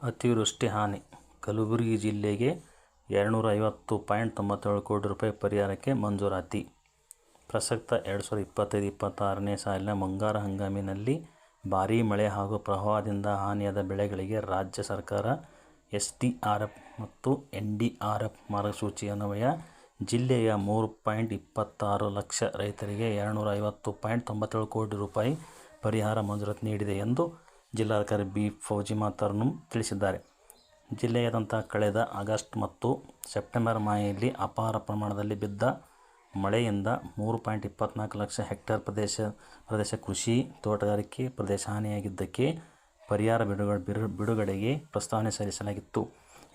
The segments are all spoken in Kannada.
ಅತಿವೃಷ್ಟಿ ಹಾನಿ. ಕಲಬುರಗಿ ಜಿಲ್ಲೆಗೆ ಎರಡುನೂರ ಐವತ್ತು ಪಾಯಿಂಟ್ ತೊಂಬತ್ತೇಳು ಕೋಟಿ ರೂಪಾಯಿ ಪರಿಹಾರಕ್ಕೆ ಮಂಜೂರಾತಿ. ಪ್ರಸಕ್ತ ಎರಡು ಸಾವಿರದ ಇಪ್ಪತ್ತೈದು ಇಪ್ಪತ್ತಾರನೇ ಸಾಲಿನ ಮುಂಗಾರು ಹಂಗಾಮಿನಲ್ಲಿ ಭಾರೀ ಮಳೆ ಹಾಗೂ ಪ್ರವಾಹದಿಂದ ಹಾನಿಯಾದ ಬೆಳೆಗಳಿಗೆ ರಾಜ್ಯ ಸರ್ಕಾರ, ಎಸ್ ಡಿ ಆರ್ ಎಫ್ ಮತ್ತು ಎನ್ ಡಿ ಆರ್ ಎಫ್ ಮಾರ್ಗಸೂಚಿ ಅನ್ವಯ. ಜಿಲ್ಲೆಯ ಮೂರು ಪಾಯಿಂಟ್ ಇಪ್ಪತ್ತಾರು ಲಕ್ಷ ರೈತರಿಗೆ ಎರಡುನೂರ ಐವತ್ತು ಪಾಯಿಂಟ್ ತೊಂಬತ್ತೇಳು ಕೋಟಿ ರೂಪಾಯಿ ಪರಿಹಾರ ಮಂಜೂರಾತಿ ನೀಡಿದೆ ಎಂದು ಜಿಲ್ಲಾಧಿಕಾರಿ ಬಿ ಫೌಜಿ ತರ್ನುಮ್ ತಿಳಿಸಿದ್ದಾರೆ. ಜಿಲ್ಲೆಯಾದ್ಯಂತ ಕಳೆದ ಆಗಸ್ಟ್ ಮತ್ತು ಸೆಪ್ಟೆಂಬರ್ ಮಾಹೆಯಲ್ಲಿ ಅಪಾರ ಪ್ರಮಾಣದಲ್ಲಿ ಬಿದ್ದ ಮಳೆಯಿಂದ ಮೂರು ಪಾಯಿಂಟ್ ಇಪ್ಪತ್ನಾಲ್ಕು ಲಕ್ಷ ಹೆಕ್ಟೇರ್ ಪ್ರದೇಶ ಪ್ರದೇಶ ಕೃಷಿ, ತೋಟಗಾರಿಕೆ ಪ್ರದೇಶ ಹಾನಿಯಾಗಿದ್ದಕ್ಕೆ ಪರಿಹಾರ ಬಿಡುಗಡೆಗೆ ಪ್ರಸ್ತಾವನೆ ಸಲ್ಲಿಸಲಾಗಿತ್ತು.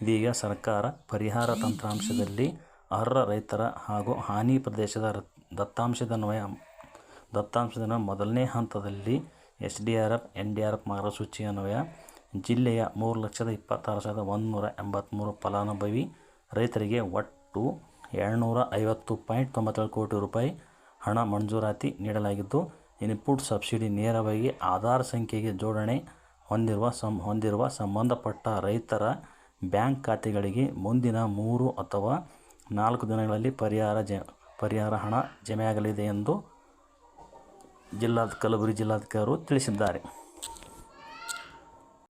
ಇದೀಗ ಸರ್ಕಾರ ಪರಿಹಾರ ತಂತ್ರಾಂಶದಲ್ಲಿ ಅರ್ಹ ರೈತರ ಹಾಗೂ ಹಾನಿ ಪ್ರದೇಶದ ದತ್ತಾಂಶದನ್ವಯ ಮೊದಲನೇ ಹಂತದಲ್ಲಿ ಎಸ್ಡಿಆರ್ಎಫ್, ಎಫ್ ಮಾರ್ಗಸೂಚಿ ಅನ್ವಯ ಜಿಲ್ಲೆಯ ಮೂರು ಲಕ್ಷದ ಇಪ್ಪತ್ತಾರು ಸಾವಿರದ ಒಂದುನೂರ ಎಂಬತ್ಮೂರು ಫಲಾನುಭವಿ ರೈತರಿಗೆ ಒಟ್ಟು ಎರಡುನೂರ ಐವತ್ತು ಪಾಯಿಂಟ್ ತೊಂಬತ್ತೇಳು ಕೋಟಿ ರೂಪಾಯಿ ಹಣ ಮಂಜೂರಾತಿ ನೀಡಲಾಗಿದ್ದು, ಇನ್ಪುಟ್ ಸಬ್ಸಿಡಿ ನೇರವಾಗಿ ಆಧಾರ್ ಸಂಖ್ಯೆಗೆ ಜೋಡಣೆ ಹೊಂದಿರುವ ಸಂ ಹೊಂದಿರುವ ಸಂಬಂಧಪಟ್ಟ ರೈತರ ಬ್ಯಾಂಕ್ ಖಾತೆಗಳಿಗೆ ಮುಂದಿನ ಮೂರು ಅಥವಾ ನಾಲ್ಕು ದಿನಗಳಲ್ಲಿ ಪರಿಹಾರ ಜ ಪರಿಹಾರ ಹಣ ಜಮೆಯಾಗಲಿದೆ ಎಂದು ಕಲಬುರಗಿ ಜಿಲ್ಲಾಧಿಕಾರಿ ತಿಳಿಸಿದ್ದಾರೆ.